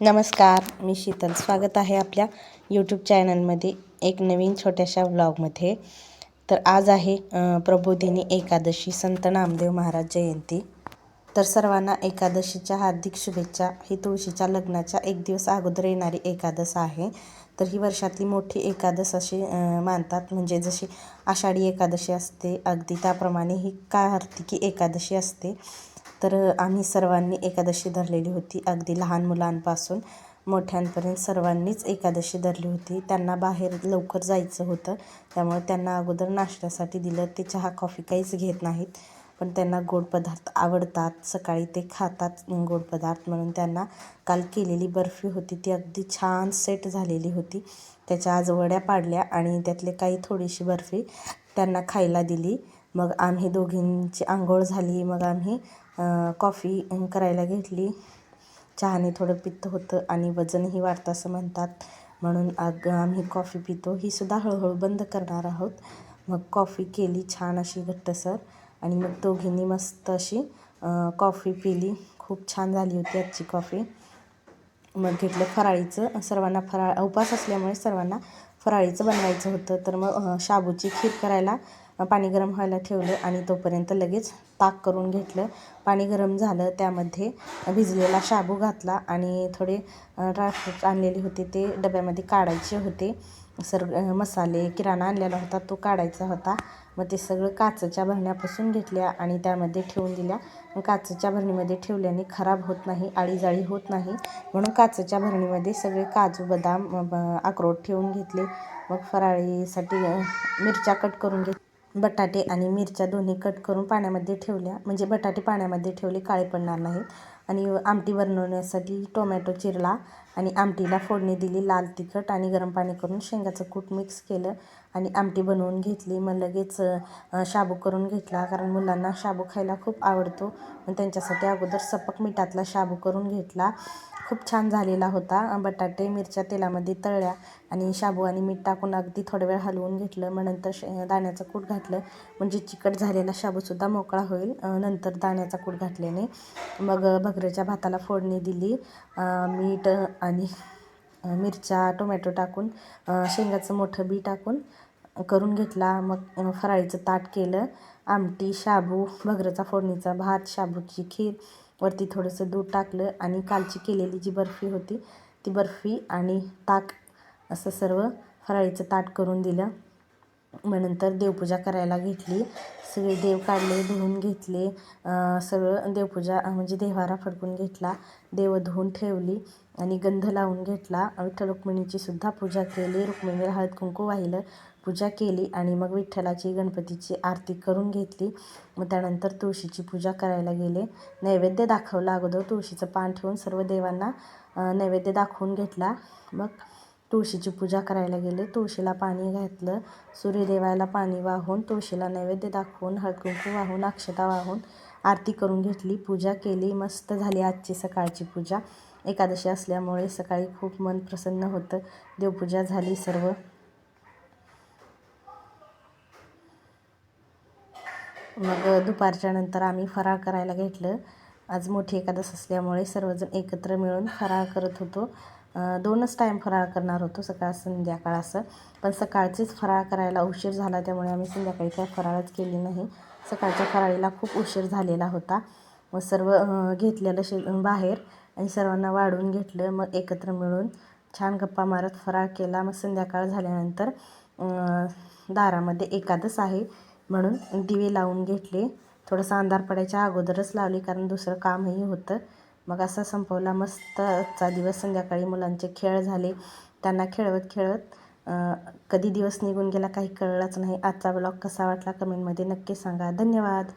नमस्कार मी शीतल. स्वागत आहे आपल्या यूट्यूब चॅनलमध्ये एक नवीन छोट्याशा व्लॉगमध्ये तर आज आहे प्रबोधिनी एकादशी संत नामदेव महाराज जयंती. तर सर्वांना एकादशीच्या हार्दिक शुभेच्छा. ही तुळशीच्या लग्नाच्या एक दिवस अगोदर येणारी एकादश आहे. तर ही वर्षातली मोठी एकादश अशी मानतात. म्हणजे जशी आषाढी एकादशी असते अगदी त्याप्रमाणे ही कार्तिकी एकादशी असते. तर आम्ही सर्वांनी एकादशी धरलेली होती. अगदी लहान मुलांपासून मोठ्यांपर्यंत सर्वांनीच एकादशी धरली होती. त्यांना बाहेर लवकर जायचं होतं. त्यामुळे त्यांना अगोदर नाश्त्यासाठी दिलं. ते चहा कॉफी काहीच घेत नाहीत. पण त्यांना गोड पदार्थ आवडतात. सकाळी ते खातात गोड पदार्थ म्हणून त्यांना काल केलेली बर्फी होती. ती अगदी छान सेट झालेली होती. त्याच्या आज वड्या पाडल्या आणि त्यातले काही थोडीशी बर्फी त्यांना खायला दिली. मग आम्ही दोघींची आंघोळ झाली. मग आम्ही कॉफी करायला घेतली. चहाने थोडं पित्त होतं आणि वजनही वाढतं असं म्हणतात. म्हणून अग आम्ही कॉफी पितो. ही सुद्धा हळूहळू बंद करणार आहोत. मग कॉफी केली छान अशी घट्टसर आणि मग दोघींनी मस्त अशी कॉफी पिली. खूप छान झाली होती आजची कॉफी. मग घेतलं फराळीचं. सर्वांना फराळ उपास असल्यामुळे सर्वांना फराळीचं बनवायचं होतं. तर मग शाबूची खीर करायला पाणी गरम व्हायला ठेवलं आणि तोपर्यंत लगेच ताक करून घेतलं. पाणी गरम झालं त्यामध्ये भिजलेला शाबू घातला आणि थोडे ड्रायफ्रूट आणलेले होते ते डब्यामध्ये काढायचे होते. सर मसाले किराणा आणलेला होता तो काढायचा होता. मग ते सगळं काचच्या भरण्यापासून घेतल्या आणि त्यामध्ये ठेवून दिल्या. काचच्या काचेच्या भरणीमध्ये ठेवल्याने खराब होत नाही आळीजाळी होत नाही. म्हणून काचेच्या भरणीमध्ये सगळे काजू बदाम ब- अक्रोड ठेवून घेतले. मग फराळीसाठी मिरच्या कट करून घेत बटाटे आणि मिरच्या दोन्ही कट करून पाण्यामध्ये ठेवल्या. म्हणजे बटाटे पाण्यामध्ये ठेवले काळे पडणार नाहीत. आणि आमटी बनवण्यासाठी टोमॅटो चिरला. आणि आमटीला फोडणी दिली लाल तिखट आणि गरम पाणी करून शेंगाचं कूट मिक्स केलं आणि आमटी बनवून घेतली. मग लगेच शाबू करून घेतला कारण मुलांना शाबू खायला खूप आवडतो. मग त्यांच्यासाठी अगोदर सपक मिठातला शाबू करून घेतला. खूप छान झालेला होता. बटाटे मिरच्या तेलामध्ये तळल्या आणि शाबू आणि मीठ टाकून अगदी थोडा वेळ हलवून घेतलं. मग नंतर शे दाण्याचं कूट घातलं. म्हणजे चिकट झालेला शाबूसुद्धा मोकळा होईल. नंतर दाण्याचा कूट घातल्याने. मग भगरेच्या भाताला फोडणी दिली. मीठ आणि मिरच्या टोमॅटो टाकून शेंगाचं मोठं बी टाकून करून घेतला. मग फराळीचं ताट केलं. आमटी शाबू भगरचा फोडणीचा भात शाबूची खीर वरती थोडंसं दूध टाकलं आणि कालची केलेली जी बर्फी होती ती बर्फी आणि ताक असं सर्व फराळीचं ताट करून दिलं. मग नंतर देवपूजा करायला घेतली. सगळे देव काढले धुवून घेतले. सगळं देवपूजा म्हणजे देव्हारा फडकून घेतला. देव धुवून ठेवली आणि गंध लावून घेतला. विठ्ठल रुक्मिणीची सुद्धा पूजा केली. रुक्मिणीला हळद कुंकू वाहिलं पूजा केली आणि मग विठ्ठलाची गणपतीची आरती करून घेतली. मग त्यानंतर तुळशीची पूजा करायला गेले. नैवेद्य दाखवला अगोदर. तुळशीचं पान ठेवून सर्व देवांना नैवेद्य दाखवून घेतला. मग तुळशीची पूजा करायला गेले. तुळशीला पाणी घातलं. सूर्यदेवाला पाणी वाहून तुळशीला नैवेद्य दाखवून हळकुंकू वाहून अक्षता वाहून आरती करून घेतली. पूजा केली. मस्त झाली आजची सकाळची पूजा. एकादशी असल्यामुळे सकाळी खूप मन प्रसन्न होतं. देवपूजा झाली सर्व. मग दुपारच्या नंतर आम्ही फराळ करायला घेतलं. आज मोठी एकादश असल्यामुळे सर्वजण एकत्र मिळून फराळ करत होतो. दोनच टाईम फराळ करणार होतो सकाळ संध्याकाळ असं. पण सकाळचीच फराळ करायला उशीर झाला त्यामुळे आम्ही संध्याकाळी काय फराळच केली नाही. सकाळच्या फराळीला खूप उशीर झालेला होता. मग सर्व घेतलेलं शे बाहेर आणि सर्वांना वाढून घेतलं. मग एकत्र मिळून छान गप्पा मारत फराळ केला. मग संध्याकाळ झाल्यानंतर दारामध्ये एकादस आहे म्हणून दिवे लावून घेतले. थोडंसं अंधार पडायच्या अगोदरच लावली कारण दुसरं कामही होतं. मग असा संपवला. मस्त आजचा दिवस संध्याकाळी मुलांचे खेळ झाले. त्यांना खेळवत खेळत कधी दिवस निघून गेला काही कळलंच नाही. आजचा ब्लॉग कसा वाटला कमेंटमध्ये नक्की सांगा. धन्यवाद.